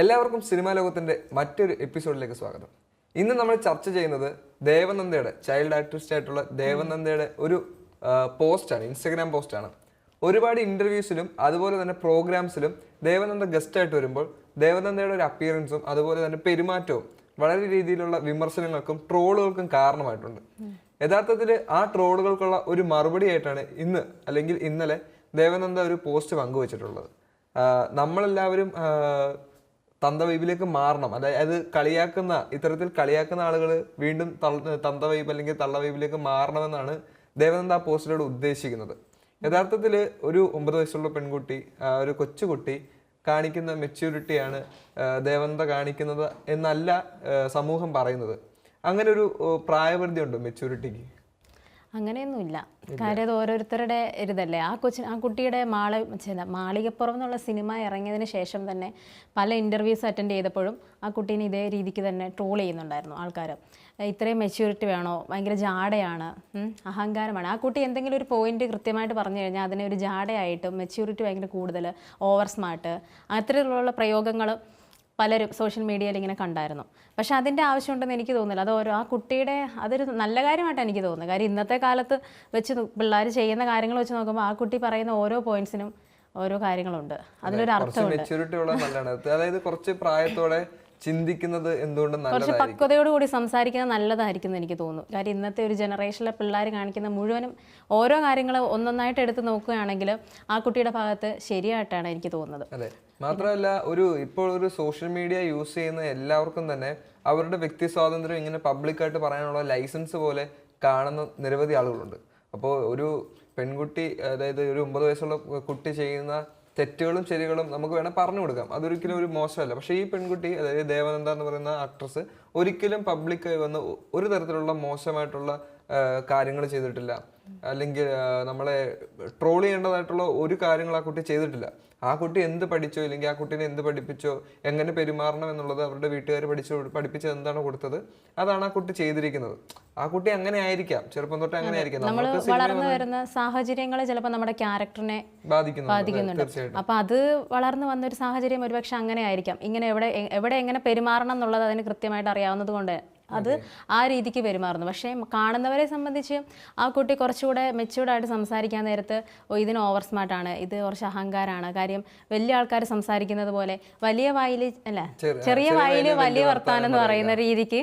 എല്ലാവർക്കും സിനിമാ ലോകത്തിന്റെ മറ്റൊരു എപ്പിസോഡിലേക്ക് സ്വാഗതം. ഇന്ന് നമ്മൾ ചർച്ച ചെയ്യുന്നത് ദേവനന്ദയുടെ ചൈൽഡ് ആർട്ടിസ്റ്റ് ആയിട്ടുള്ള ദേവനന്ദയുടെ ഒരു പോസ്റ്റാണ് ഇൻസ്റ്റഗ്രാം പോസ്റ്റാണ് ഒരുപാട് ഇന്റർവ്യൂസിലും അതുപോലെ തന്നെ പ്രോഗ്രാംസിലും ദേവനന്ദ ഗസ്റ്റ് ആയിട്ട് വരുമ്പോൾ ദേവനന്ദയുടെ ഒരു അപ്പിയറൻസും അതുപോലെ തന്നെ പെരുമാറ്റവും വളരെ രീതിയിലുള്ള വിമർശനങ്ങൾക്കും ട്രോളുകൾക്കും കാരണമായിട്ടുണ്ട്. യഥാർത്ഥത്തിൽ ആ ട്രോളുകൾക്കുള്ള ഒരു മറുപടി ആയിട്ടാണ് ഇന്ന് അല്ലെങ്കിൽ ഇന്നലെ ദേവനന്ദ ഒരു പോസ്റ്റ് പങ്കുവച്ചിട്ടുള്ളത്. നമ്മളെല്ലാവരും തന്ത വൈബിലേക്ക് മാറണം അതായത് കളിയാക്കുന്ന ഇത്തരത്തിൽ കളിയാക്കുന്ന ആളുകൾ വീണ്ടും തന്ത വൈബ് അല്ലെങ്കിൽ തള്ള വൈബിലേക്ക് മാറണമെന്നാണ് ദേവനന്ദ ആ പോസ്റ്റിലൂടെ ഉദ്ദേശിക്കുന്നത്. യഥാർത്ഥത്തിൽ ഒരു ഒമ്പത് വയസ്സുള്ള പെൺകുട്ടി ഒരു കൊച്ചുകുട്ടി കാണിക്കുന്ന മെച്യൂരിറ്റിയാണ് ദേവനന്ദ കാണിക്കുന്നത് എന്നല്ല സമൂഹം പറയുന്നത്. അങ്ങനെ ഒരു പ്രായപരിധി ഉണ്ടോ മെച്യൂരിറ്റിക്ക്. അങ്ങനെയൊന്നുമില്ല. കാര്യം അത് ഓരോരുത്തരുടെ ഇരുതല്ലേ ആ കൊച്ചി ആ കുട്ടിയുടെ മാള മാളികപ്പുറം എന്നുള്ള സിനിമ ഇറങ്ങിയതിന് ശേഷം തന്നെ പല ഇന്റർവ്യൂസ് അറ്റൻഡ് ചെയ്തപ്പോഴും ആ കുട്ടീനെ ഇതേ രീതിക്ക് തന്നെ ട്രോൾ ചെയ്യുന്നുണ്ടായിരുന്നു ആൾക്കാർ ഇത്രയും മെച്യൂരിറ്റി വേണോ? ഭയങ്കര ജാടയാണ്. അഹങ്കാരമാണ്. ആ കുട്ടി എന്തെങ്കിലും ഒരു പോയിന്റ് കൃത്യമായിട്ട് പറഞ്ഞു കഴിഞ്ഞാൽ അതിനെ ഒരു ജാടയായിട്ടും മെച്യൂരിറ്റി ഭയങ്കര കൂടുതൽ ഓവർ സ്മാർട്ട് അത്തരത്തിലുള്ള പ്രയോഗങ്ങൾ പലരും സോഷ്യൽ മീഡിയയിൽ ഇങ്ങനെ കണ്ടായിരുന്നു. പക്ഷെ അതിന്റെ ആവശ്യമുണ്ടെന്ന് എനിക്ക് തോന്നില്ല അത് ഓരോ ആ കുട്ടിയുടെ അതൊരു നല്ല കാര്യമായിട്ട് എനിക്ക് തോന്നുന്നത്. കാര്യം ഇന്നത്തെ കാലത്ത് വെച്ച് പിള്ളേർ ചെയ്യുന്ന കാര്യങ്ങൾ വെച്ച് നോക്കുമ്പോൾ ആ കുട്ടി പറയുന്ന ഓരോ പോയിന്റ്സിനും ഓരോ കാര്യങ്ങളുണ്ട്. അതിലൊരു അർത്ഥം അർത്ഥമുണ്ട്. അതായത് കുറച്ച് പ്രായത്തോടെ ചിന്തിക്കുന്നത് എന്തുകൊണ്ടും കുറച്ച് നല്ലതായിരിക്കും? പക്വതയോടുകൂടി സംസാരിക്കുന്നത് നല്ലതായിരിക്കും എന്ന് എനിക്ക് തോന്നുന്നു. കാര്യം ഇന്നത്തെ ഒരു ജനറേഷനിലെ പിള്ളേർ കാണിക്കുന്ന മുഴുവനും ഓരോ കാര്യങ്ങൾ ഒന്നൊന്നായിട്ട് എടുത്ത് നോക്കുകയാണെങ്കിൽ ആ കുട്ടിയുടെ ഭാഗത്ത് ശരിയായിട്ടാണ് എനിക്ക് തോന്നുന്നത്. അതെ. മാത്രമല്ല ഒരു ഇപ്പോൾ ഒരു സോഷ്യൽ മീഡിയ യൂസ് ചെയ്യുന്ന എല്ലാവർക്കും തന്നെ അവരുടെ വ്യക്തി സ്വാതന്ത്ര്യം ഇങ്ങനെ പബ്ലിക്കായിട്ട് പറയാനുള്ള ലൈസൻസ് പോലെ കാണുന്ന നിരവധി ആളുകളുണ്ട്. അപ്പോൾ ഒരു പെൺകുട്ടി അതായത് ഒരു ഒമ്പത് വയസ്സുള്ള കുട്ടി ചെയ്യുന്ന തെറ്റുകളും ശരികളും നമുക്ക് വേണേൽ പറഞ്ഞു കൊടുക്കാം. അതൊരിക്കലും ഒരു മോശമല്ല. പക്ഷേ ഈ പെൺകുട്ടി അതായത് ദേവനന്ദ എന്ന് പറയുന്ന ആക്ട്രസ് ഒരിക്കലും പബ്ലിക്കായി വന്ന് ഒരു തരത്തിലുള്ള മോശമായിട്ടുള്ള കാര്യങ്ങൾ ചെയ്തിട്ടില്ല. അല്ലെങ്കിൽ നമ്മളെ ട്രോൾ ചെയ്യേണ്ടതായിട്ടുള്ള ഒരു കാര്യങ്ങൾ ആ കുട്ടി ചെയ്തിട്ടില്ല. ആ കുട്ടി എന്ത് പഠിച്ചോ ഇല്ലെങ്കിൽ ആ കുട്ടീനെ എന്ത് പഠിപ്പിച്ചോ എങ്ങനെ പെരുമാറണം എന്നുള്ളത് അവരുടെ വീട്ടുകാർ പഠിച്ചു പഠിപ്പിച്ചത് എന്താണ് കൊടുത്തത് അതാണ് ആ കുട്ടി ചെയ്തിരിക്കുന്നത്. ആ കുട്ടി അങ്ങനെ ആയിരിക്കാം. ചെറുപ്പം തൊട്ട് അങ്ങനെ ആയിരിക്കാം. നമ്മൾ വളർന്നു വരുന്ന സാഹചര്യങ്ങൾ ചിലപ്പോൾ നമ്മുടെ ക്യാരക്ടറിനെ ബാധിക്കുന്നുണ്ട്. അപ്പൊ അത് വളർന്നു വന്ന ഒരു സാഹചര്യം ഒരുപക്ഷെ അങ്ങനെ ആയിരിക്കാം. ഇങ്ങനെ എവിടെ എവിടെ എങ്ങനെ പെരുമാറണം എന്നുള്ളത് അതിന് കൃത്യമായിട്ട് അറിയാവുന്നത് കൊണ്ട് അത് ആ രീതിക്ക് പെരുമാറുന്നു. പക്ഷേ കാണുന്നവരെ സംബന്ധിച്ച് ആ കുട്ടി കുറച്ചുകൂടെ മെച്യൂർഡായിട്ട് സംസാരിക്കാൻ നേരത്ത് ഓ ഇതിന് ഓവർ സ്മാർട്ടാണ് ഇത് കുറച്ച് അഹങ്കാരമാണ് കാര്യം വലിയ ആൾക്കാർ സംസാരിക്കുന്നത് പോലെ വലിയ വായിൽ അല്ല ചെറിയ- വായിൽ വലിയ വർത്താനം എന്ന് പറയുന്ന രീതിക്ക്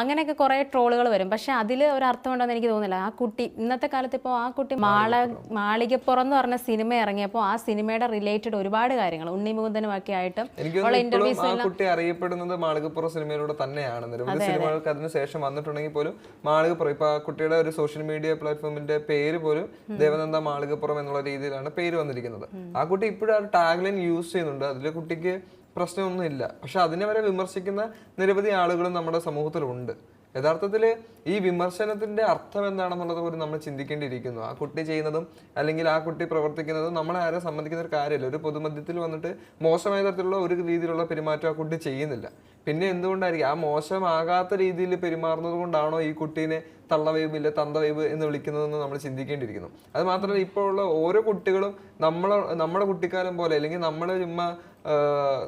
അങ്ങനെയൊക്കെ കുറേ ട്രോളുകൾ വരും. പക്ഷെ അതിൽ ഒരു അർത്ഥമുണ്ടെന്ന് എനിക്ക് തോന്നുന്നില്ല. ആ കുട്ടി ഇന്നത്തെ കാലത്ത് ഇപ്പോൾ ആ കുട്ടി മാള മാളികപ്പുറം എന്ന് പറഞ്ഞ സിനിമ ഇറങ്ങിയപ്പോൾ ആ സിനിമയുടെ റിലേറ്റഡ് ഒരുപാട് കാര്യങ്ങൾ ഉണ്ണിമുകുന്ദനുമൊക്കെ ആയിട്ട് ഉള്ള ഇന്റർവ്യൂസ് കുട്ടി അറിയപ്പെടുന്നത് മാളികപ്പുറം സിനിമയിലൂടെ തന്നെയാണ്. നിരവധി സിനിമകൾക്ക് അതിന് ശേഷം വന്നിട്ടുണ്ടെങ്കിൽ പോലും മാളികപ്പുറം ഇപ്പൊ ആ കുട്ടിയുടെ ഒരു സോഷ്യൽ മീഡിയ പ്ലാറ്റ്ഫോമിന്റെ പേര് പോലും ദേവനന്ദ മാളികപ്പുറം എന്നുള്ള രീതിയിലാണ് പേര് വന്നിരിക്കുന്നത്. ആ കുട്ടി ഇപ്പോഴും ആ ടാഗ് ലൈൻ യൂസ് ചെയ്യുന്നുണ്ട്. അതിലെ കുട്ടിക്ക് പ്രശ്നമൊന്നുമില്ല. പക്ഷെ അതിനെ വരെ വിമർശിക്കുന്ന നിരവധി ആളുകളും നമ്മുടെ സമൂഹത്തിലുണ്ട്. യഥാർത്ഥത്തിൽ ഈ വിമർശനത്തിന്റെ അർത്ഥം എന്താണെന്നുള്ളത് പോലും നമ്മൾ ചിന്തിക്കേണ്ടിയിരിക്കുന്നു. ആ കുട്ടി ചെയ്യുന്നതും അല്ലെങ്കിൽ ആ കുട്ടി പ്രവർത്തിക്കുന്നതും നമ്മളെ ആരെ സംബന്ധിക്കുന്ന ഒരു കാര്യമല്ല. ഒരു പൊതുമധ്യത്തിൽ വന്നിട്ട് മോശമായ തരത്തിലുള്ള ഒരു രീതിയിലുള്ള പെരുമാറ്റം ആ കുട്ടി ചെയ്യുന്നില്ല. പിന്നെ എന്തുകൊണ്ടായിരിക്കും? ആ മോശമാകാത്ത രീതിയിൽ പെരുമാറുന്നത് കൊണ്ടാണോ ഈ കുട്ടീനെ തള്ളവൈബ് ഇല്ല തന്തവൈബ് എന്ന് വിളിക്കുന്നതെന്ന് നമ്മൾ ചിന്തിക്കേണ്ടിയിരിക്കുന്നു. അത് മാത്രമല്ല ഉള്ള ഓരോ കുട്ടികളും നമ്മളെ നമ്മുടെ കുട്ടിക്കാലം പോലെ അല്ലെങ്കിൽ നമ്മളെ ചുമ്മാ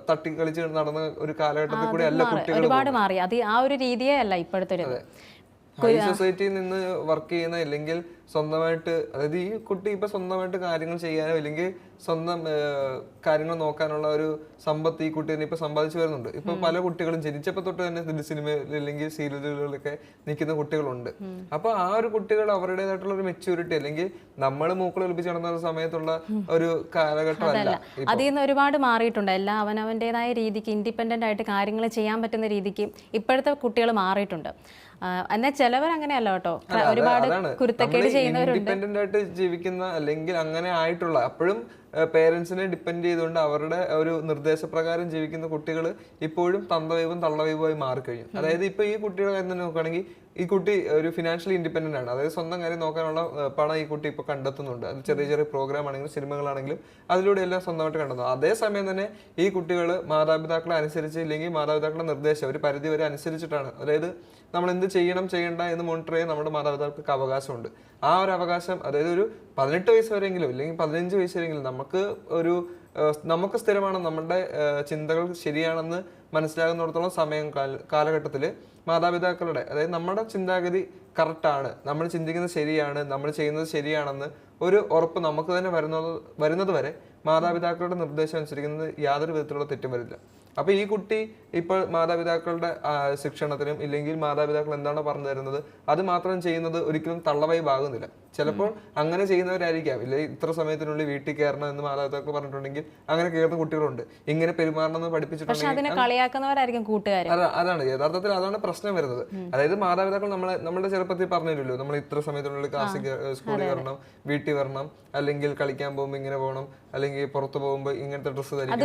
തട്ടിക്കളിച്ച് നടന്ന ഒരു കാലഘട്ടത്തിൽ കൂടി അല്ല കുട്ടികൾ ഒരുപാട് മാറി. അത് ആ ഒരു രീതിയേ അല്ല ഇപ്പോഴത്തെ ഒരു സൊസൈറ്റിയിൽ നിന്ന് വർക്ക് ചെയ്യുന്ന ഇല്ലെങ്കിൽ സ്വന്തമായിട്ട് അതായത് ഈ കുട്ടി ഇപ്പൊ സ്വന്തമായിട്ട് കാര്യങ്ങൾ ചെയ്യാനോ അല്ലെങ്കിൽ സ്വന്തം കാര്യങ്ങൾ നോക്കാനുള്ള ഒരു സമ്പത്ത് ഈ കുട്ടി തന്നെ ഇപ്പൊ സമ്പാദിച്ചു വരുന്നുണ്ട്. ഇപ്പൊ പല കുട്ടികളും ജനിച്ചപ്പോ തൊട്ട് തന്നെ സിനിമയിൽ അല്ലെങ്കിൽ സീരിയലുകളിലൊക്കെ നിൽക്കുന്ന കുട്ടികളുണ്ട്. അപ്പൊ ആ ഒരു കുട്ടികൾ അവരുടേതായിട്ടുള്ള ഒരു മെച്യൂരിറ്റി അല്ലെങ്കിൽ നമ്മൾ മൂക്കൾ ഒലിപ്പിച്ച് നടന്ന സമയത്തുള്ള ഒരു കാലഘട്ടമല്ല അതിൽ നിന്ന് ഒരുപാട് മാറിയിട്ടുണ്ട്. എല്ലാം അവനവന്റെതായ രീതിക്ക് ഇൻഡിപെൻഡന്റ് ആയിട്ട് കാര്യങ്ങൾ ചെയ്യാൻ പറ്റുന്ന രീതിക്ക് ഇപ്പോഴത്തെ കുട്ടികൾ മാറിയിട്ടുണ്ട്. എന്നാ എന്നാൽ ചിലവർ അങ്ങനെയല്ല കേട്ടോ. ഒരുപാട് കുരുത്തക്കേട് ഇൻഡിപെൻഡന്റ് ആയിട്ട് ജീവിക്കുന്ന അല്ലെങ്കിൽ അങ്ങനെ ആയിട്ടുള്ള അപ്പോഴും പേരൻസിനെ ഡിപ്പെൻഡ് ചെയ്തുകൊണ്ട് അവരുടെ ഒരു നിർദ്ദേശപ്രകാരം ജീവിക്കുന്ന കുട്ടികൾ ഇപ്പോഴും തന്തവൈവും തള്ളവൈവുമായി മാറിക്കഴിഞ്ഞു. അതായത് ഇപ്പൊ ഈ കുട്ടിയുടെ കാര്യം തന്നെ നോക്കുകയാണെങ്കിൽ ഈ കുട്ടി ഒരു ഫിനാൻഷ്യലി ഇൻഡിപെൻഡന്റ് ആണ്. അതായത് സ്വന്തം കാര്യം നോക്കാനുള്ള പണം ഈ കുട്ടി ഇപ്പൊ കണ്ടെത്തുന്നുണ്ട്. അത് ചെറിയ ചെറിയ പ്രോഗ്രാം ആണെങ്കിലും സിനിമകളാണെങ്കിലും അതിലൂടെ എല്ലാം സ്വന്തമായിട്ട് കണ്ടെത്തുന്നു. അതേസമയം തന്നെ ഈ കുട്ടികൾ മാതാപിതാക്കളെ അനുസരിച്ച് ഇല്ലെങ്കിൽ മാതാപിതാക്കളുടെ നിർദ്ദേശം ഒരു പരിധി വരെ അനുസരിച്ചിട്ടാണ്. അതായത് നമ്മൾ എന്ത് ചെയ്യണം ചെയ്യണ്ട എന്ന് മോണിറ്റർ ചെയ്യാൻ നമ്മുടെ മാതാപിതാക്കൾക്ക് അവകാശമുണ്ട്. ആ ഒരു അവകാശം അതായത് ഒരു പതിനെട്ട് വയസ്സ് വരെയെങ്കിലും അല്ലെങ്കിൽ പതിനഞ്ച് വയസ്സ് വരെയെങ്കിലും നമുക്ക് ഒരു നമുക്ക് സ്ഥിരമാണ് നമ്മുടെ ചിന്തകൾ ശരിയാണെന്ന് മനസ്സിലാകുന്നിടത്തോളം സമയം കാലഘട്ടത്തിൽ മാതാപിതാക്കളുടെ അതായത് നമ്മുടെ ചിന്താഗതി കറക്റ്റാണ് നമ്മൾ ചിന്തിക്കുന്നത് ശരിയാണ് നമ്മൾ ചെയ്യുന്നത് ശരിയാണെന്ന് ഒരു ഉറപ്പ് നമുക്ക് തന്നെ വരുന്നത് വരുന്നത് വരെ മാതാപിതാക്കളുടെ നിർദ്ദേശം അനുസരിക്കുന്നത് യാതൊരു വിധത്തിലുള്ള തെറ്റും വരില്ല. അപ്പൊ ഈ കുട്ടി ഇപ്പോൾ മാതാപിതാക്കളുടെ ശിക്ഷണത്തിനും ഇല്ലെങ്കിൽ മാതാപിതാക്കൾ എന്താണോ പറഞ്ഞു തരുന്നത് അത് മാത്രം ചെയ്യുന്നത് ഒരിക്കലും തള്ളവൈബാകുന്നില്ല. ചിലപ്പോൾ അങ്ങനെ ചെയ്യുന്നവരായിരിക്കാം. ഇല്ല ഇത്ര സമയത്തിനുള്ളിൽ വീട്ടിൽ കയറണം എന്ന് മാതാപിതാക്കൾ പറഞ്ഞിട്ടുണ്ടെങ്കിൽ അങ്ങനെ കയറുന്ന കുട്ടികളുണ്ട്. ഇങ്ങനെ പെരുമാറണം എന്ന് പഠിപ്പിച്ചിട്ടുണ്ടെങ്കിൽ അതാണ്. യഥാർത്ഥത്തിൽ അതാണ് പ്രശ്നം വരുന്നത്. അതായത് മാതാപിതാക്കൾ നമ്മളെ നമ്മുടെ ചെറുപ്പത്തിൽ പറഞ്ഞില്ലല്ലോ നമ്മൾ ഇത്ര സമയത്തിനുള്ളിൽ ക്ലാസ്സിൽ സ്കൂളിൽ വരണം വീട്ടിൽ വരണം അല്ലെങ്കിൽ കളിക്കാൻ പോകുമ്പോൾ ഇങ്ങനെ പോകണം അല്ലെങ്കിൽ പുറത്തു പോകുമ്പോൾ ഇങ്ങനത്തെ ഡ്രസ്സ് ധരിക്കണം.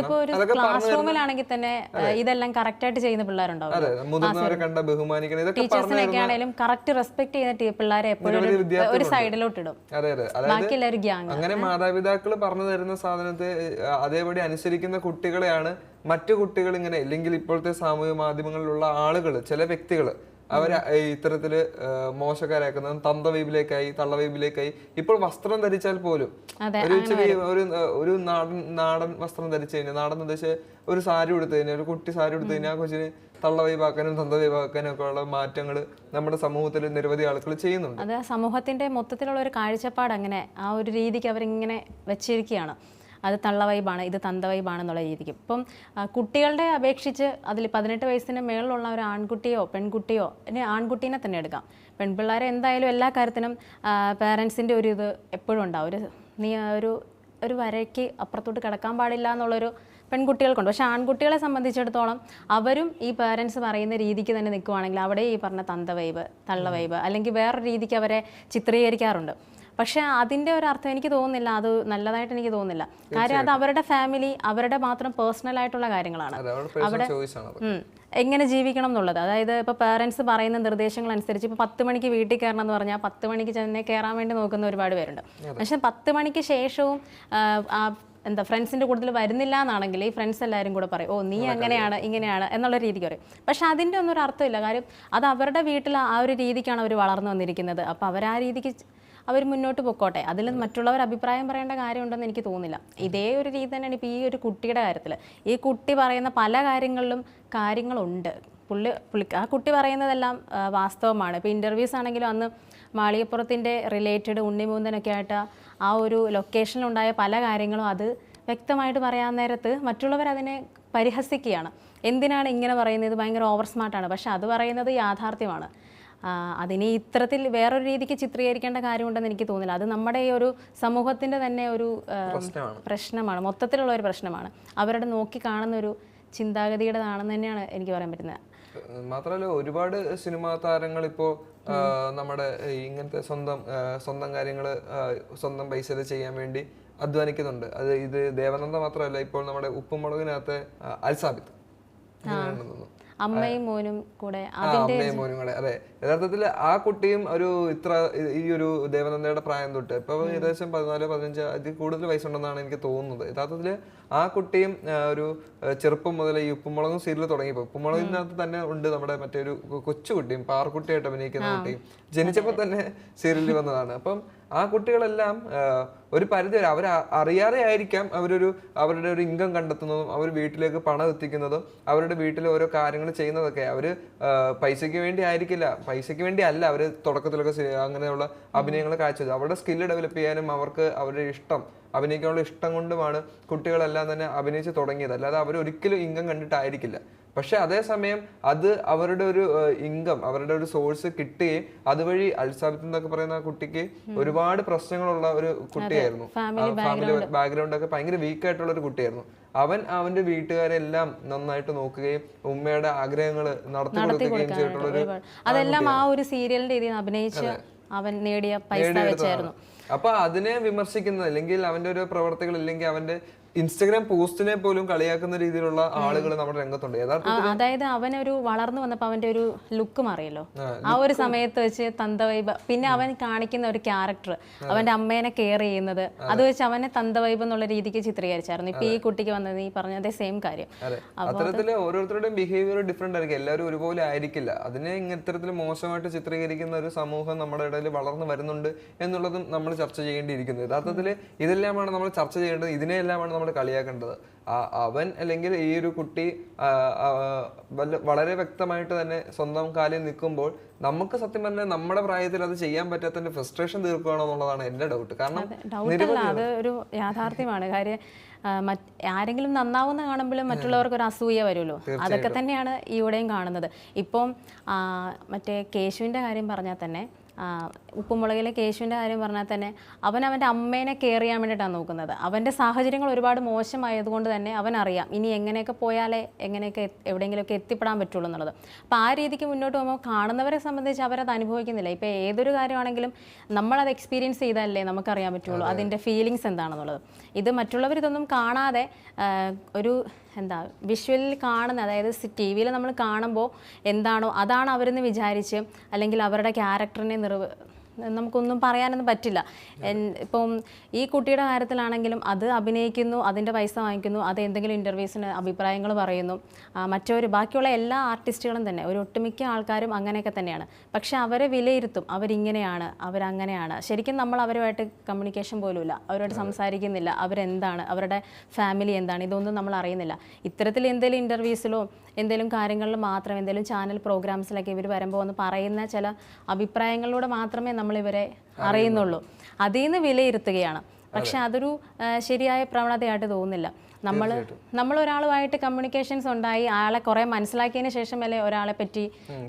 തന്നെ ഇതെല്ലാം കറക്റ്റ് ആയിട്ട് ചെയ്യുന്ന പിള്ളേരുണ്ടാവും അതെ മുതിർന്നവരെ കണ്ട ബഹുമാനിക്കണം. ഇതൊക്കെ ടീച്ചേഴ്സിനൊക്കെ ആണെങ്കിലും കറക്റ്റ് റെസ്പെക്ട് ചെയ്യുന്ന പിള്ളേരെ എപ്പോഴും ഒരു- വിദ്യാർത്ഥികളുണ്ട്. ബാക്കി എല്ലാവരും ഗ്യാങ്. അങ്ങനെ മാതാപിതാക്കൾ പറഞ്ഞു തരുന്ന സാധനത്തെ അതേപടി അനുസരിക്കുന്ന കുട്ടികളെയാണ് മറ്റു കുട്ടികൾ ഇങ്ങനെ അല്ലെങ്കിൽ ഇപ്പോഴത്തെ സാമൂഹ്യ മാധ്യമങ്ങളിലുള്ള ആളുകൾ ചില വ്യക്തികൾ അവരെ ഈ മോശക്കാരാക്കുന്നതും തന്ത വീപിലേക്കായി തന്തവൈബിലേക്കായി തള്ളവൈബിലേക്കായി ഇപ്പോൾ വസ്ത്രം ധരിച്ചാൽ പോലും ഒരു ഒരു ഒരു നാടൻ നാടൻ വസ്ത്രം ധരിച്ചു കഴിഞ്ഞാൽ നാടൻ ഉദ്ദേശിച്ച് ഒരു സാരി എടുത്തു കഴിഞ്ഞാൽ ഒരു കുട്ടി സാരി എടുത്തു കഴിഞ്ഞാൽ ആ കൊച്ചിന് തള്ള വൈവാക്കാനും തന്ത വൈവാക്കാനും ഒക്കെ ഉള്ള മാറ്റങ്ങൾ നമ്മുടെ സമൂഹത്തിൽ നിരവധി ആളുകൾ ചെയ്യുന്നുണ്ട്. അത് സമൂഹത്തിന്റെ മൊത്തത്തിലുള്ള ഒരു കാഴ്ചപ്പാട് അങ്ങനെ ആ ഒരു രീതിക്ക് അവരിങ്ങനെ വെച്ചിരിക്കുകയാണ്. അത് തള്ള വൈബാണ് ഇത് തന്ത വൈബാണെന്നുള്ള രീതിക്ക്. ഇപ്പം കുട്ടികളുടെ അപേക്ഷിച്ച് അതിൽ പതിനെട്ട് വയസ്സിന് മേളിലുള്ള ഒരു ആൺകുട്ടിയോ പെൺകുട്ടിയോ ആൺകുട്ടീനെ തന്നെ എടുക്കാം. പെൺപിള്ളേരെ എന്തായാലും എല്ലാ കാര്യത്തിനും പേരൻസിന്റെ ഒരു ഇത് എപ്പോഴും ഉണ്ടാവും. ഒരു നീ ഒരു ഒരു വരയ്ക്ക് അപ്പുറത്തോട്ട് കിടക്കാൻ പാടില്ല എന്നുള്ളൊരു പെൺകുട്ടികൾക്കുണ്ട്. പക്ഷേ ആൺകുട്ടികളെ സംബന്ധിച്ചിടത്തോളം അവരും ഈ പേരൻസ് പറയുന്ന രീതിക്ക് തന്നെ നിൽക്കുവാണെങ്കിൽ അവിടെ ഈ പറഞ്ഞ തന്ത വൈബ് തള്ള വൈബ് അല്ലെങ്കിൽ വേറൊരു രീതിക്ക് അവരെ ചിത്രീകരിക്കാറുണ്ട്. പക്ഷെ അതിന്റെ ഒരു അർത്ഥം എനിക്ക് തോന്നുന്നില്ല. അത് നല്ലതായിട്ട് എനിക്ക് തോന്നുന്നില്ല. കാര്യം അത് അവരുടെ ഫാമിലി അവരുടെ മാത്രം പേഴ്സണൽ ആയിട്ടുള്ള കാര്യങ്ങളാണ്. അവിടെ എങ്ങനെ ജീവിക്കണം എന്നുള്ളത്. അതായത് ഇപ്പോൾ പേരൻസ് പറയുന്ന നിർദ്ദേശങ്ങൾ അനുസരിച്ച് ഇപ്പോൾ പത്ത് മണിക്ക് വീട്ടിൽ കയറണം എന്ന് പറഞ്ഞാൽ പത്ത് മണിക്ക് തന്നെ കയറാൻ വേണ്ടി നോക്കുന്ന ഒരുപാട് പേരുണ്ട്. പക്ഷെ പത്ത് മണിക്ക് ശേഷവും എന്താ ഫ്രണ്ട്സിന്റെ കൂടുതൽ വരുന്നില്ല എന്നാണെങ്കിൽ ഈ ഫ്രണ്ട്സ് എല്ലാവരും കൂടെ പറയും ഓ നീ അങ്ങനെയാണ് ഇങ്ങനെയാണ് എന്നുള്ള രീതിക്ക് പറയും. പക്ഷെ അതിന്റെ ഒന്നും ഒരു അർത്ഥമില്ല. കാര്യം അത് അവരുടെ വീട്ടിൽ ആ ഒരു രീതിക്കാണ് അവർ വളർന്നു വന്നിരിക്കുന്നത്. അപ്പോൾ അവർ ആ രീതിക്ക് അവർ മുന്നോട്ട് പൊക്കോട്ടെ. അതിൽ മറ്റുള്ളവർ അഭിപ്രായം പറയേണ്ട കാര്യമുണ്ടെന്ന് എനിക്ക് തോന്നുന്നില്ല ഇതേ ഒരു രീതി തന്നെയാണ് ഇപ്പോൾ ഈ ഒരു കുട്ടിയുടെ കാര്യത്തിൽ ഈ കുട്ടി പറയുന്ന പല കാര്യങ്ങളിലും കാര്യങ്ങളുണ്ട്. പുള്ളി പുള്ളി ആ കുട്ടി പറയുന്നതെല്ലാം വാസ്തവമാണ്. ഇപ്പോൾ ഇന്റർവ്യൂസ് ആണെങ്കിലും അന്ന് മാളികപ്പുറത്തിന്റെ റിലേറ്റഡ് ഉണ്ണിമൂന്തനൊക്കെ ആയിട്ട് ആ ഒരു ലൊക്കേഷനിലുണ്ടായ പല കാര്യങ്ങളും അത് വ്യക്തമായിട്ട് പറയാൻ നേരത്ത് മറ്റുള്ളവർ അതിനെ പരിഹസിക്കുകയാണ്. എന്തിനാണ് ഇങ്ങനെ പറയുന്നത്? ഭയങ്കര ഓവർ സ്മാർട്ടാണ് പക്ഷെ അത് പറയുന്നത് യാഥാർത്ഥ്യമാണ്. അതിനെ ഇത്തരത്തിൽ വേറൊരു രീതിക്ക് ചിത്രീകരിക്കേണ്ട കാര്യമുണ്ടെന്ന് എനിക്ക് തോന്നില്ല അത് നമ്മുടെ ഈ ഒരു സമൂഹത്തിന്റെ തന്നെ ഒരു പ്രശ്നമാണ്. മൊത്തത്തിലുള്ള ഒരു പ്രശ്നമാണ്. അവരുടെ നോക്കി കാണുന്ന ഒരു ചിന്താഗതിയുടേതാണെന്ന് തന്നെയാണ് എനിക്ക് പറയാൻ പറ്റുന്നത്. മാത്രമല്ല ഒരുപാട് സിനിമാ താരങ്ങൾ ഇപ്പോ നമ്മുടെ ഇങ്ങനത്തെ സ്വന്തം സ്വന്തം കാര്യങ്ങൾ സ്വന്തം പൈസയിൽ ചെയ്യാൻ വേണ്ടി അധ്വാനിക്കുന്നുണ്ട്. അത് ഇത് ദേവനന്ദ മാത്രമല്ല ഇപ്പോൾ നമ്മുടെ ഉപ്പുമുളകിനകത്തെ അൽസാബിത്ത്. തോന്നുന്നു. അമ്മയും മോനും കൂടെ അമ്മയും മോനും കൂടെ. അതെ. യഥാർത്ഥത്തിൽ ആ കുട്ടിയും ഒരു ഇത്ര ഈ- ഒരു ദേവനന്ദയുടെ പ്രായം തൊട്ട് ഇപ്പൊ ഏകദേശം പതിനാല് പതിനഞ്ച് അതിൽ കൂടുതൽ വയസ്സുണ്ടെന്നാണ് എനിക്ക് തോന്നുന്നത്. യഥാർത്ഥത്തിൽ ആ കുട്ടിയും ഒരു ചെറുപ്പം മുതൽ ഈ ഉപ്പുമുളകും സീരിയൽ തുടങ്ങിയപ്പോൾ ഉപ്പുമുളകിനകത്ത് തന്നെ ഉണ്ട് നമ്മുടെ മറ്റേ ഒരു കൊച്ചുകുട്ടിയും പാറക്കുട്ടിയായിട്ട് അഭിനയിക്കുന്ന കുട്ടിയും. ജനിച്ചപ്പോൾ തന്നെ സീരിയലിൽ വന്നതാണ്. അപ്പം ആ കുട്ടികളെല്ലാം ഒരു പരിധി വരെ അവർ അറിയാതെ ആയിരിക്കാം അവരൊരു അവരുടെ ഒരു ഇൻകം കണ്ടെത്തുന്നതും അവർ വീട്ടിലേക്ക് പണം എത്തിക്കുന്നതും അവരുടെ വീട്ടിൽ ഓരോ കാര്യങ്ങൾ ചെയ്യുന്നതൊക്കെ അവർ പൈസയ്ക്ക് വേണ്ടി ആയിരിക്കില്ല. പൈസയ്ക്ക് വേണ്ടി അല്ല അവർ തുടക്കത്തിലൊക്കെ അങ്ങനെയുള്ള അഭിനയങ്ങൾ കാഴ്ചവെച്ചത് അവരുടെ സ്കില്ല് ഡെവലപ്പ് ചെയ്യാനും അവർക്ക് അവരുടെ ഇഷ്ടം അഭിനയിക്കാനുള്ള ഇഷ്ടം കൊണ്ടുമാണ് കുട്ടികളെല്ലാം തന്നെ അഭിനയിച്ച് തുടങ്ങിയത്. അല്ലാതെ അവർ ഒരിക്കലും ഇൻകം കണ്ടിട്ടായിരിക്കില്ല. പക്ഷെ അതേസമയം അത് അവരുടെ ഒരു ഇൻകം അവരുടെ ഒരു സോഴ്സ് കിട്ടുകയും അതുവഴി അൽസാബിത്ത് എന്നൊക്കെ പറയുന്ന ആ കുട്ടിക്ക് ഒരുപാട് പ്രശ്നങ്ങളുള്ള ഒരു കുട്ടിയായിരുന്നു. ഫാമിലി ബാക്ക്ഗ്രൗണ്ട് ഒക്കെ ഭയങ്കര വീക്ക് ആയിട്ടുള്ള ഒരു കുട്ടിയായിരുന്നു. അവൻ അവന്റെ വീട്ടുകാരെല്ലാം നന്നായിട്ട് നോക്കുകയും ഉമ്മയുടെ ആഗ്രഹങ്ങൾ നടത്തി കൊടുക്കുകയും ചെയ്തിട്ടുള്ള ഒരു അതെല്ലാം ആ ഒരു സീരിയലിന്റെ രീതിയിൽ അഭിനയിച്ച് അവൻ നേടിയ പൈസ വെച്ചായിരുന്നു. അപ്പൊ അതിനെ വിമർശിക്കുന്നത് അല്ലെങ്കിൽ അവന്റെ ഒരു പ്രവർത്തികൾ അല്ലെങ്കിൽ അവന്റെ ഇൻസ്റ്റഗ്രാം പോസ്റ്റിനെ പോലും കളിയാക്കുന്ന രീതിയിലുള്ള ആളുകൾ നമ്മുടെ രംഗത്തുണ്ട്. അതായത് അവനൊരു വളർന്നു വന്നപ്പോൾ അവന്റെ ഒരു ലുക്ക് മാറിയല്ലോ. ആ ഒരു സമയത്ത് വെച്ച് തന്തവൈബ് പിന്നെ അവൻ കാണിക്കുന്ന ഒരു ക്യാരക്ടർ അവന്റെ അമ്മേനെ കെയർ ചെയ്യുന്നത് അത്. വെച്ച് അവനെ തന്തവൈബ് എന്നുള്ള രീതിക്ക് ചിത്രീകരിച്ചായിരുന്നു. ഇപ്പൊ ഈ കുട്ടിക്ക് വന്നത് ഈ പറഞ്ഞ അതേ സെയിം കാര്യം. അതെ. അത്തരത്തിൽ ഓരോരുത്തരുടെയും ബിഹേവിയർ ഡിഫറെന്റ് ആയിരിക്കും. എല്ലാവരും ഒരുപോലെ ആയിരിക്കില്ല. അതിനെ ഇത്തരത്തിൽ മോശമായിട്ട് ചിത്രീകരിക്കുന്ന ഒരു സമൂഹം നമ്മുടെ ഇടയിൽ വളർന്നു വരുന്നുണ്ട് എന്നുള്ളതും നമ്മൾ ചർച്ച ചെയ്യേണ്ടിയിരിക്കുന്നത് യഥാർത്ഥത്തിൽ ഇതെല്ലാമാണ് നമ്മൾ ചർച്ച ചെയ്യേണ്ടത്. ഇതിനെല്ലാമാണ് നമ്മൾ കളിയാക്കേണ്ടത്. ആ- അവൻ അല്ലെങ്കിൽ ഈ ഒരു കുട്ടി വളരെ വ്യക്തമായിട്ട് തന്നെ സ്വന്തം കാലിൽ നിൽക്കുമ്പോൾ നമുക്ക് സത്യം പറഞ്ഞാൽ നമ്മുടെ പ്രായത്തിൽ അത് ചെയ്യാൻ പറ്റാത്തതിന്റെ ഫ്രസ്ട്രേഷൻ തീർക്കുകയാണോ എന്നുള്ളതാണ് എന്റെ ഡൗട്ട് കാരണം അത് ഒരു യാഥാർത്ഥ്യമാണ്. കാര്യം ആരെങ്കിലും നന്നാവുന്ന കാണുമ്പോഴും മറ്റുള്ളവർക്ക് ഒരു അസൂയ വരുമല്ലോ. അതൊക്കെ തന്നെയാണ് ഇവിടെയും കാണുന്നത്. ഇപ്പം മറ്റേ കേശുവിന്റെ കാര്യം പറഞ്ഞാൽ തന്നെ ഉപ്പുമുളകിലെ കേശുവിന്റെ കാര്യം പറഞ്ഞാൽ തന്നെ അവൻ അവന്റെ അമ്മേനെ കെയർ ചെയ്യാൻ വേണ്ടിയിട്ടാണ് നോക്കുന്നത്. അവന്റെ സാഹചര്യങ്ങൾ ഒരുപാട് മോശമായതുകൊണ്ട് തന്നെ അവൻ അറിയാം ഇനി എങ്ങനെയൊക്കെ പോയാലേ എങ്ങനെയൊക്കെ എവിടെയെങ്കിലുമൊക്കെ എത്തിപ്പെടാൻ പറ്റുള്ളൂ എന്നുള്ളത്. അപ്പോൾ ആ രീതിക്ക് മുന്നോട്ട് പോകുമ്പോൾ കാണുന്നവരെ സംബന്ധിച്ച് അവരത് അനുഭവിക്കുന്നില്ല. ഇപ്പോൾ ഏതൊരു കാര്യമാണെങ്കിലും നമ്മളത് എക്സ്പീരിയൻസ് ചെയ്താലല്ലേ നമുക്കറിയാൻ പറ്റുള്ളൂ അതിന്റെ ഫീലിങ്സ് എന്താണെന്നുള്ളത്. ഇത് മറ്റുള്ളവർ ഇതൊന്നും കാണാതെ ഒരു എന്താ വിഷ്വലിൽ കാണുന്ന അതായത് ടി വിയിൽ നമ്മൾ കാണുമ്പോൾ എന്താണോ അതാണ് അവരെന്ന് വിചാരിച്ച് അല്ലെങ്കിൽ അവരുടെ ക്യാരക്ടറിനെ നിർവ നമുക്കൊന്നും പറയാനൊന്നും പറ്റില്ല. ഇപ്പം ഈ കുട്ടിയുടെ കാര്യത്തിലാണെങ്കിലും അത് അഭിനയിക്കുന്നു അതിന്റെ പൈസ വാങ്ങിക്കുന്നു അത് എന്തെങ്കിലും ഇന്റർവ്യൂസിന് അഭിപ്രായങ്ങൾ പറയുന്നു. മറ്റൊരു ബാക്കിയുള്ള എല്ലാ ആർട്ടിസ്റ്റുകളും തന്നെ ഒരു ഒട്ടുമിക്ക ആൾക്കാരും അങ്ങനെയൊക്കെ തന്നെയാണ്. പക്ഷെ അവരെ വിലയിരുത്തും അവരിങ്ങനെയാണ് അവരങ്ങനെയാണ്. ശരിക്കും നമ്മൾ അവരുമായിട്ട് കമ്മ്യൂണിക്കേഷൻ പോലുമില്ല. അവരോട് സംസാരിക്കുന്നില്ല അവരെന്താണ് അവരുടെ ഫാമിലി എന്താണ് ഇതൊന്നും നമ്മൾ അറിയുന്നില്ല. ഇത്തരത്തിൽ എന്തെങ്കിലും ഇന്റർവ്യൂസിലോ എന്തെങ്കിലും കാര്യങ്ങളിൽ മാത്രം എന്തെങ്കിലും ചാനൽ പ്രോഗ്രാംസിലൊക്കെ ഇവർ വരുമ്പോൾ ഒന്ന് പറയുന്ന ചില അഭിപ്രായങ്ങളിലൂടെ മാത്രമേ നമ്മൾ ഇവരെ അറിയുന്നുള്ളൂ. അതിൽ നിന്ന് വിലയിരുത്തുകയാണ്. പക്ഷെ അതൊരു ശരിയായ പ്രവണതയായിട്ട് തോന്നുന്നില്ല. നമ്മൾ നമ്മൾ ഒരാളുമായിട്ട് കമ്മ്യൂണിക്കേഷൻസ് ഉണ്ടായി ആളെ കുറെ മനസ്സിലാക്കിയതിന് ശേഷമല്ലേ ഒരാളെ പറ്റി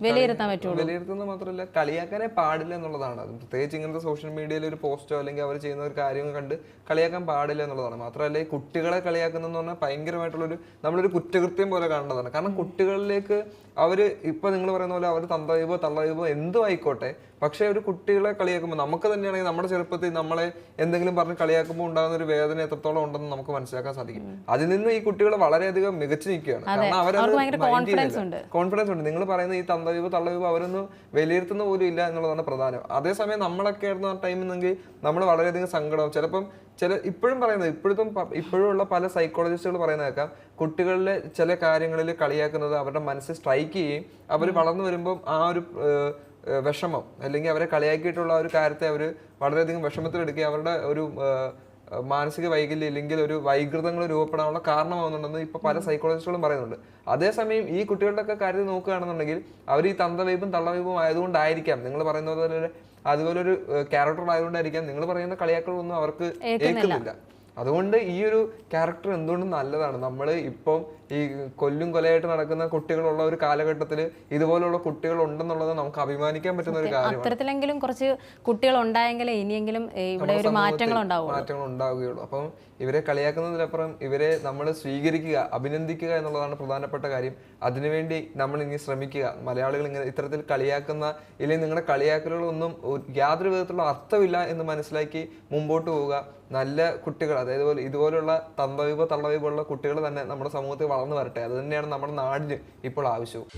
വിലയിരുത്താൻ പറ്റുള്ളൂ. വിലയിരുത്തുന്നത് മാത്രമല്ല കളിയാക്കാനേ പാടില്ല എന്നുള്ളതാണ്. അത് പ്രത്യേകിച്ച് ഇങ്ങനത്തെ സോഷ്യൽ മീഡിയയിൽ ഒരു പോസ്റ്റോ അല്ലെങ്കിൽ അവർ ചെയ്യുന്ന ഒരു കാര്യം കണ്ട് കളിയാക്കാൻ പാടില്ല എന്നുള്ളതാണ്. മാത്രമല്ല ഈ കുട്ടികളെ കളിയാക്കുന്നതെന്ന് പറഞ്ഞാൽ ഭയങ്കരമായിട്ടുള്ളൊരു നമ്മളൊരു കുറ്റകൃത്യം പോലെ കാണേണ്ടതാണ് കാരണം കുട്ടികളിലേക്ക് അവർ ഇപ്പൊ നിങ്ങൾ പറയുന്ന പോലെ അവർ തന്തവൈബോ തള്ളവൈബോ എന്തോ ആയിക്കോട്ടെ. പക്ഷേ ഒരു കുട്ടികളെ കളിയാക്കുമ്പോൾ നമുക്ക് തന്നെയാണെങ്കിൽ നമ്മുടെ ചെറുപ്പത്തിൽ നമ്മളെ എന്തെങ്കിലും പറഞ്ഞ് കളിയാക്കുമ്പോൾ ഉണ്ടാകുന്ന ഒരു വേദന എത്രത്തോളം ഉണ്ടെന്ന് നമുക്ക് മനസ്സിലാക്കാൻ സാധിക്കും. അതിൽ നിന്ന് ഈ കുട്ടികൾ വളരെയധികം മികച്ചു നിൽക്കുകയാണ്. കാരണം അവരത്. കോൺഫിഡൻസ് ഉണ്ട്. നിങ്ങൾ പറയുന്ന ഈ തന്തവീപ് തള്ളവീപ് അവരൊന്നും വിലയിരുത്തുന്ന പോലും ഇല്ല എന്നുള്ളതാണ് പ്രധാനം. അതേസമയം നമ്മളൊക്കെ ആയിരുന്നു ആ ടൈമിൽ നമ്മൾ വളരെയധികം സങ്കടം. ചിലപ്പം ചില ഇപ്പോഴും പറയുന്നത് ഇപ്പോഴത്തും ഇപ്പോഴും ഉള്ള പല സൈക്കോളജിസ്റ്റുകൾ പറയുന്ന കേൾക്കാം. കുട്ടികളിലെ ചില കാര്യങ്ങളിൽ കളിയാക്കുന്നത് അവരുടെ മനസ്സ് സ്ട്രൈക്ക് ചെയ്യുകയും അവർ വളർന്നു വരുമ്പം ആ ഒരു വിഷമം അല്ലെങ്കിൽ അവരെ കളിയാക്കിയിട്ടുള്ള ഒരു കാര്യത്തെ അവർ വളരെയധികം വിഷമത്തിലെടുക്കുകയും അവരുടെ ഒരു മാനസിക വൈകല്യം ഇല്ലെങ്കിൽ ഒരു വൈകൃതങ്ങൾ രൂപപ്പെടാനുള്ള കാരണമാവുന്നുണ്ടെന്ന് ഇപ്പൊ പല സൈക്കോളജിസ്റ്റുകളും പറയുന്നുണ്ട്. അതേസമയം ഈ കുട്ടികളുടെ ഒക്കെ കാര്യത്തിൽ നോക്കുകയാണെന്നുണ്ടെങ്കിൽ അവർ ഈ തന്തവൈപ്പും തള്ളവൈപ്പും ആയതുകൊണ്ടായിരിക്കാം. നിങ്ങൾ പറയുന്ന പോലെ അതുപോലെ ഒരു ക്യാരക്ടർ ആയതുകൊണ്ടായിരിക്കാം. നിങ്ങൾ പറയുന്ന കളിയാക്കളൊന്നും അവർക്ക് കേൾക്കുന്നില്ല അതുകൊണ്ട് ഈ ഒരു ക്യാരക്ടർ എന്തുകൊണ്ടും നല്ലതാണ്. നമ്മൾ ഇപ്പം ഈ കൊല്ലും കൊലയായിട്ട് നടക്കുന്ന കുട്ടികളുള്ള ഒരു കാലഘട്ടത്തിൽ ഇതുപോലുള്ള കുട്ടികൾ ഉണ്ടെന്നുള്ളത് നമുക്ക് അഭിമാനിക്കാൻ പറ്റുന്ന ഒരു കാര്യമാണ്. അത്തരത്തിലെങ്കിലും കുറച്ച് കുട്ടികൾ ഉണ്ടായെങ്കിലേ ഇനിയെങ്കിലും ഇവിടെ ഒരു മാറ്റങ്ങൾ മാറ്റങ്ങൾ ഉണ്ടാവുകയുള്ളൂ അപ്പം ഇവരെ കളിയാക്കുന്നതിലപ്പുറം ഇവരെ നമ്മൾ സ്വീകരിക്കുക അഭിനന്ദിക്കുക എന്നുള്ളതാണ് പ്രധാനപ്പെട്ട കാര്യം. അതിനുവേണ്ടി നമ്മൾ ഇനി ശ്രമിക്കുക. മലയാളികൾ ഇങ്ങനെ ഇത്തരത്തിൽ കളിയാക്കുന്ന ഇല്ലെങ്കിൽ നിങ്ങളുടെ കളിയാക്കലുകളൊന്നും യാതൊരു വിധത്തിലുള്ള അർത്ഥമില്ല എന്ന് മനസ്സിലാക്കി മുമ്പോട്ട് പോവുക. നല്ല കുട്ടികൾ അതായത് പോലെ ഇതുപോലുള്ള തന്തവിപ തള്ളവീപുള്ള കുട്ടികൾ തന്നെ നമ്മുടെ സമൂഹത്തിൽ വളർന്നു വരട്ടെ. അത് തന്നെയാണ് നമ്മുടെ നാടിന് ഇപ്പോൾ ആവശ്യവും.